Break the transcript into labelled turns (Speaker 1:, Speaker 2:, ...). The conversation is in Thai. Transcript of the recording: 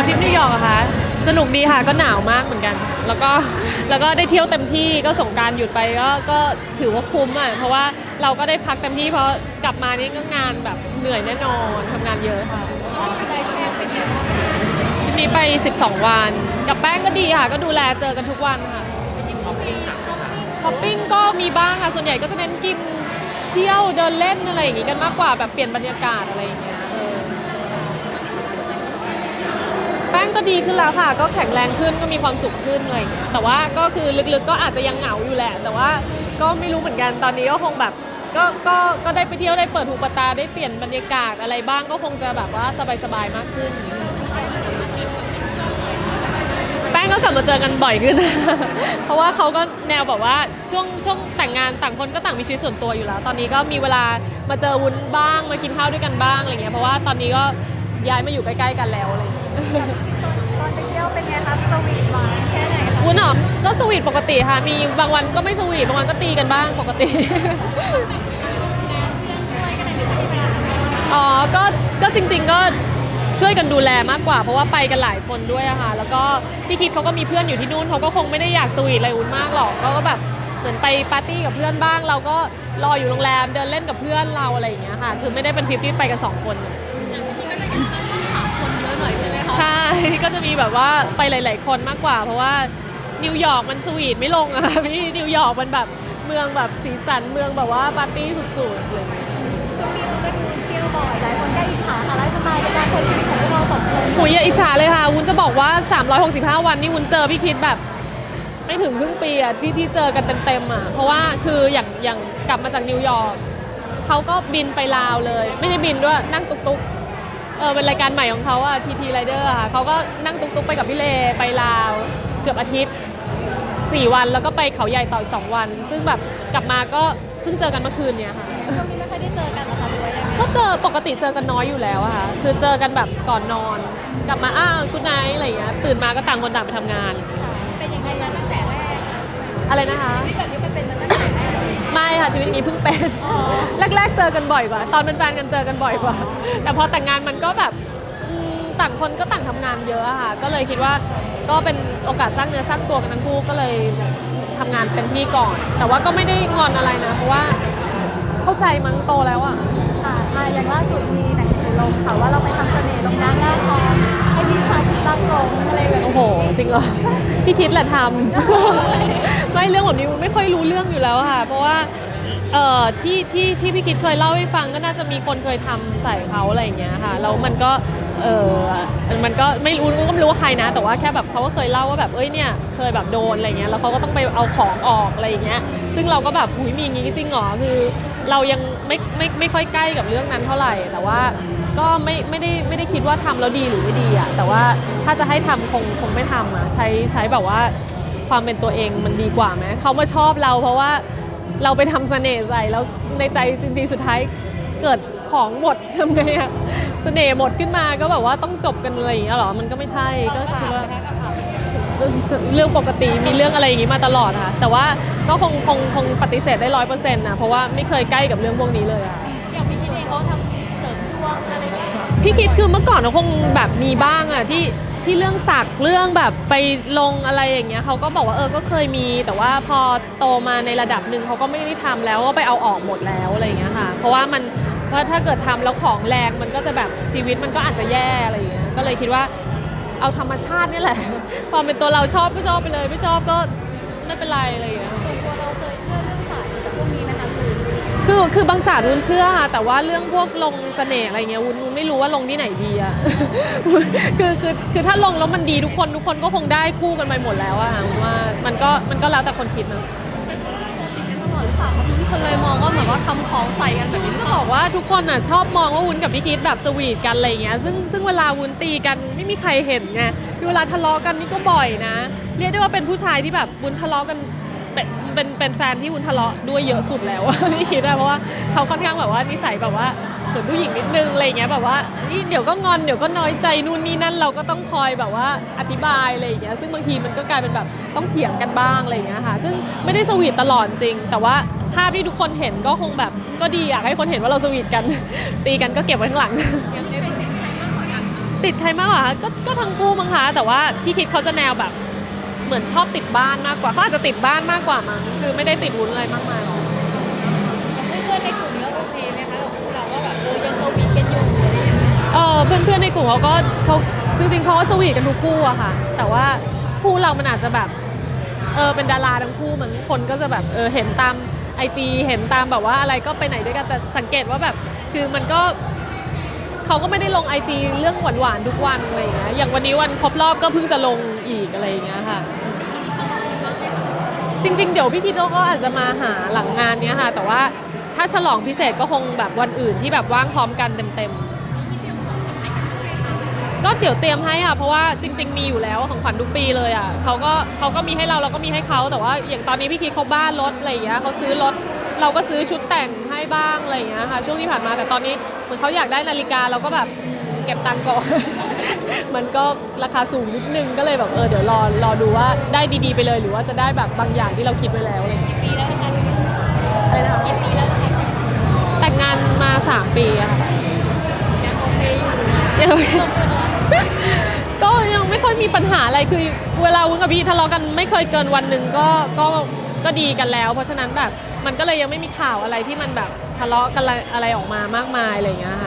Speaker 1: อทริปนิวยอร์กอะคะสนุกดีค่ะก็หนาวมากเหมือนกัน แล้วก็แล้วก็ได้เที่ยวเต็มที่ก็สงกรารหยุดไปก็ก็ถือว่าคุ้มอะเพราะว่าเราก็ได้พักเต็มที่เพราะกลับมานี่ก็งานแบบเหนื่อยแน่นอนทำงานเยอะค่ะทริปนี้ไป 12 วัน กับแป้งก็ดีค่ะ ก็ดูแลเจอกันทุกวันค่ะช้อปปิ้งก็มีบ้างค่ะส่วนใหญ่ก็จะเน้นกินเที่ยวเดินเล่นอะไรอย่างงี้กันมากกว่าแบบเปลี่ยนบรรยากาศอะไรอย่างเงี้ยเออ แป้ง ก็ดีขึ้นแล้วค่ะ ก็แข็งแรงขึ้นก็มีความสุขขึ้นอะไรอย่างเงี้ยแต่ว่าก็คือลึกๆก็อาจจะยังเหงาอยู่แหละ แต่ว่าก็ไม่รู้เหมือนกันตอนนี้ก็คงแบบก็ก็ก็ได้ไปเที่ยวได้เปิดหูเปดตาได้เปลี่ยนบรรยากาศอะไรบ้างก็คงจะแบบว่าสบายๆมากขึ้น แป้งก็กลับมาเจอกันบ่อยขึ้น เพราะว่าเขาก็แนวแบบว่าช่วงช่วงแต่งงานต่างคนก็ต่างมีชีวิตส่วนตัวอยู่แล้ว ตอนนี้ก็มีเวลามาเจอวุ้นบ้างมากินข้าวด้วยกันบ้างอะไรเงี้ยเพราะว่าตอนนี้ก็ ย้ายมาอยู่ใกล้ๆกันแล้วอะไรเงี้ย
Speaker 2: ตอนไปเที่ยวเป็นไงครับสวีทหวานแค่ไหนคะ
Speaker 1: วุ้นหอมก็สวีทปกติค่ะ มีบางวันก็ไม่สวีทบางวันก็ตีกันบ้างปกติ อ๋อ ก็ ก็จริง ๆ ก็ช่วยกันดูแลมากกว่า เพราะว่าไปกันหลายคนด้วยอะค่ะ แล้วก็พี่คิดเขาก็มีเพื่อนอยู่ที่นู่นเขาก็คงไม่ได้อยากสวีทอะไรวุ้นมากหรอกเขาก็แบบเหมือนไปปาร์ตี้กับเพื่อนบ้าง เราก็รออยู่โรงแรมเดินเล่นกับเพื่อนเราอะไรอย่างเงี้ยค่ะ คือไม่ได้เป็นทริปที่ไปกันสองคน อะใช่ ก็จะมีแบบว่าไปหลาย ๆ คนมากกว่า เพราะว่านิวยอร์กมันสวีทไม่ลงอะค่ะพี่นิวยอร์กมันแบบเมืองแบบสีสันเมืองแบบว่าปาร์ตี้สุดๆอะไรอย่างเลย
Speaker 2: ช่วงนี้เราก็ดูเที่ยวบ่อยหลายคนก็อิจฉาค่ะไลฟ์สไตล์ในการใช้ชีวิตของพวกเราสองคน
Speaker 1: หุยอย่าอิจฉาเลยค่ะ วุ้นจะบอกว่า 365 วันนี่วุ้นเจอพี่คิดแบบ ไม่ถึงครึ่งปีอะที่ที่เจอกันเต็มๆอะเพราะว่าคืออย่างอย่างกลับมาจากนิวยอร์กเขาก็บินไปลาวเลย ไม่ได้บินด้วยนั่งตุกตุกๆ เออเป็นรายการใหม่ของเขาอะทีทีไรเดอร์ค่ะเขาก็นั่งตุกตุกๆไปกับพี่เลไปลาวเกือบอาทิตย์4วันแล้วก็ไปเขาใหญ่ต่ออีก2วัน ซึ่งแบบกลับมาก็เพิ่งเจอกันเมื่อคืนเนี่ยค่ะ
Speaker 2: ช่วงนี้ไม่ค่อยได้เจอกันเหรอคะหรือว่ายังไง
Speaker 1: ก็เจอปกติเจอกันน้อยอยู่แล้วอะค่ะคือเจอกันแบบก่อนนอน กลับมาอ้าวคุณนายอะไรอย่างเงี้ยตื่นมาก็ต่างคนต่างไปทำงาน
Speaker 2: เป็นยังไงมาตั้งแต่แรก
Speaker 1: อะไรนะคะ
Speaker 2: แบบนี้มันเป็นมาตั้งแต่แรกเลย
Speaker 1: ไม่ค่ะชีวิตอย่างนี้เพิ่งเป็นแรกๆเจอกันบ่อยกว่า ตอนเป็นแฟนกันเจอกันบ่อยกว่า แต่พอแต่งงานมันก็แบบอืมต่างคนก็ต่างทำงานเยอะอะค่ะ ก็เลยคิดว่าก็เป็นโอกาสสร้างเนื้อสร้างตัวกันทั้งคู่ก็เลยทำงานเต็มที่ก่อน แต่ว่าก็ไม่ได้งอนอะไรนะเพราะว่าเข้าใจมั้งโตแล้วอะ
Speaker 2: ค่ะอะอย่างล่าสุดมีหนังสือลงค่ะว่าเราไปทำเสน่ห์ลงหน้าหน้าทอง ให้พี่ชายคิดรักหลงอะไรแบบนี้
Speaker 1: โอ้โห จริงเหรอ พี่คิดแหละทำ ไม่เรื่องแบบนี้มันไม่ค่อยรู้เรื่องอยู่แล้วค่ะ เพราะว่าเอ่อที่ที่ที่พี่คิดเคยเล่าให้ฟังก็น่าจะมีคนเคยทำใส่เขาอะไรอย่างเงี้ยค่ะแล้วมันก็เออมันก็ไม่รู้ก็ไม่รู้ว่าใครนะ แต่ว่าแค่แบบเขาก็เคยเล่าว่าแบบเอ้ยเนี่ยเคยแบบโดนอะไรเงี้ยแล้วเขาก็ต้องไปเอาของออกอะไรอย่างเงี้ยซึ่งเราก็แบบหุยมีอย่างงี้จริงเหรอคือ เรายังไม่ไม่ไม่ค่อยใกล้กับเรื่องนั้นเท่าไหร่แต่ว่า ก็ไม่ไม่ได้ไม่ได้คิดว่าทำแล้วดีหรือไม่ดีอะแต่ว่าถ้าจะให้ทำคงคงไม่ทำอะใช้ใช้แบบว่าความเป็นตัวเองมันดีกว่าไหมเขามาชอบเราเพราะว่าเราไปทำเสน่ห์ใส่แล้วในใจจริงๆสุดท้ายเกิดของหมดทำไงอะเสน่ห์หมดขึ้นมาก็แบบว่าต้องจบกันอะไรอย่างเงี้ยเหรอมันก็ไม่ใช่ก็คือว่า เรื่องปกติมีเรื่องอะไรอย่างนี้มาตลอดค่ะ แต่ว่าก็คงคงคงปฏิเสธได้ร้อยเปอร์เซ็นต์นะเพราะว่าไม่เคยใกล้กับเรื่องพวกนี้เลยอะ
Speaker 2: อย่างพี่คิดเองเขาทำ
Speaker 1: พี่คิดคือเมื่อก่อนเขาคงแบบมีบ้างอะที่ที่เรื่องสักเรื่องแบบไปลงอะไรอย่างเงี้ยเขาก็บอกว่าเออก็เคยมี แต่ว่าพอโตมาในระดับหนึ่งเขาก็ไม่ได้ทำแล้วก็ไปเอาออกหมดแล้วอะไรอย่างเงี้ยค่ะ เพราะว่ามันเพราะถ้าเกิดทำแล้วของแรงมันก็จะแบบชีวิตมันก็อาจจะแย่อะไรอย่างเงี้ยก็เลยคิดว่าเอาธรรมชาตินี่แหละความเป็นตัวเราชอบก็ชอบไปเลย ไม่ชอบก็ไม่เป็นไรอะไรอย่างเงี้ย
Speaker 2: คือคื
Speaker 1: อบางศาสตร์วุ้นเชื่อค่ะ แต่ว่าเรื่องพวกลงเสน่ห์อะไรเงี้ยวุ้นวุ้นไม่รู้ว่าลงที่ไหนดีอะ คือคือคือถ้าลงแล้วมันดีทุกคนทุกคนก็คงได้คู่กันไปหมดแล้วอะค่ะวุ้นว่ามันก็มันก็แล้วแต่คนคิดเนอะ
Speaker 2: ตัวติดกันตลอดหรือเปล่าคะทุกคนเลยมองว่าเหมือนว่าทำของใส่กันแบบนี้หรือ
Speaker 1: ก็บ
Speaker 2: ล่า
Speaker 1: อกว่าทุกคนอะชอบมองว่าวุ้นกับพี่คิดแบบสวีทกันอะไรเงี้ยซึ่งซึ่งเวลาวุ้นตีกันไม่มีใครเห็นไงเวลาทะเลาะกันนี่ก็บ่อยนะ เรียกได้ว่าเป็นผู้ชายที่แบบวุ้นทะเลาะกันเป็น เป็นเป็นแฟนที่วุ้นทะเลาะด้วยเยอะสุดแล้วพี่คิดอะเพราะว่าเขาค่อนข้างแบบว่านิสัยแบบว่าเหมือนผู้หญิงนิดนึงอะไรเงี้ยแบบว่านี่เดี๋ยวก็งอนเดี๋ยวก็น้อยใจนู่นนี่นั่นเราก็ต้องคอยแบบว่าอธิบายอะไรอย่างเงี้ยซึ่งบางทีมันก็กลายเป็นแบบต้องเถียงกันบ้างอะไรอย่างเงี้ยค่ะซึ่งไม่ได้สวีทตลอดจริง แต่ว่าภาพที่ทุกคนเห็นก็คงแบบก็ดีอยากให้คนเห็นว่าเราสวีทกัน ตีกันก็เก็บไว้ข้างหลัง
Speaker 2: ยังไม่เป็นใครมากกว่ากัน
Speaker 1: ติดใครมากกว่าคะก็ก็ทั้งคู่มั้งคะแต่ว่าพี่คิดเขาจะแนวแบบ เหมือนชอบติดบ้านมากกว่าเขาอาจจะติดบ้านมากกว่ามั้งคือไม่ได้ติดวุ้นอะไรมากมายหรอก
Speaker 2: เพื่อนๆในกลุ่มก็โอเคไหมคะกับพวกเราว่าแบบเออยังสวีทกันอยู่อะไรอย่างเงี้ย
Speaker 1: เออเพื่อนๆในกลุ่มเขาก็เขาจริงๆเขาก็สวีทกันทุกคู่อะค่ะ แต่ว่าคู่เรามันอาจจะแบบเออเป็นดาราทั้งคู่มันคนก็จะแบบเออเห็นตามไอจีเห็นตามแบบว่าอะไรก็ไปไหนด้วยกันแต่สังเกตว่าแบบคือมันก็ เขาก็ไม่ได้ลงไอจีเรื่องหวานๆทุกวันอะไรอย่างเงี้ยอย่างวันนี้วันครบรอบก็เพิ่งจะลงอีกอะไรอย่างเงี้ยค่ะ จริง ๆ เดี๋ยวพี่พีทก็อาจจะมาหาหลังงานเนี้ยค่ะ แต่ว่าถ้าฉลองพิเศษก็คงแบบวันอื่นที่แบบว่างพร้อมกันเต็มๆก็เดี๋ยวเตรียมให้ค่ะเพราะว่าจริง ๆ มีอยู่แล้วของขวัญทุกปีเลยอะเขาก็เขาก็มีให้เราเราก็มีให้เขาแต่ว่าอย่างตอนนี้พี่พีเขาบ้านรถอะไรอย่างเงี้ยเขาซื้อรถ เราก็ซื้อชุดแต่งให้บ้างอะไรอย่างเงี้ยค่ะช่วงที่ผ่านมาแต่ตอนนี้เหมือนเขาอยากได้นาฬิกาเราก็แบบเก็บตังค์ก่อน มันก็ราคาสูงนิดนึงก็เลยแบบเออเดี๋ยวรอรอดูว่าได้ดีๆไปเลย หรือว่าจะได้แบบบางอย่างที่เราคิดไว้แล้วอะไรอย่างเงี้ย
Speaker 2: ปีแล้วนะคะ
Speaker 1: อะไรนะคะ
Speaker 2: กี่ปีแล้วคะ
Speaker 1: แต่งงานมา 3 ปีอะค่ะ
Speaker 2: ยังโอเคอยู่
Speaker 1: ยังก็ยังไม่ค่อยมีปัญหาอะไรคือ เวลาวุ้นกับพี่ทะเลาะกันไม่เคยเกินวันหนึ่งก็ก็ก็ดีกันแล้ว เพราะฉะนั้นแบบ มันก็เลยยังไม่มีข่าวอะไรที่มันแบบทะเลาะกันอะไรอออกมามากมายอะไรอย่างเงี้ยค่ะ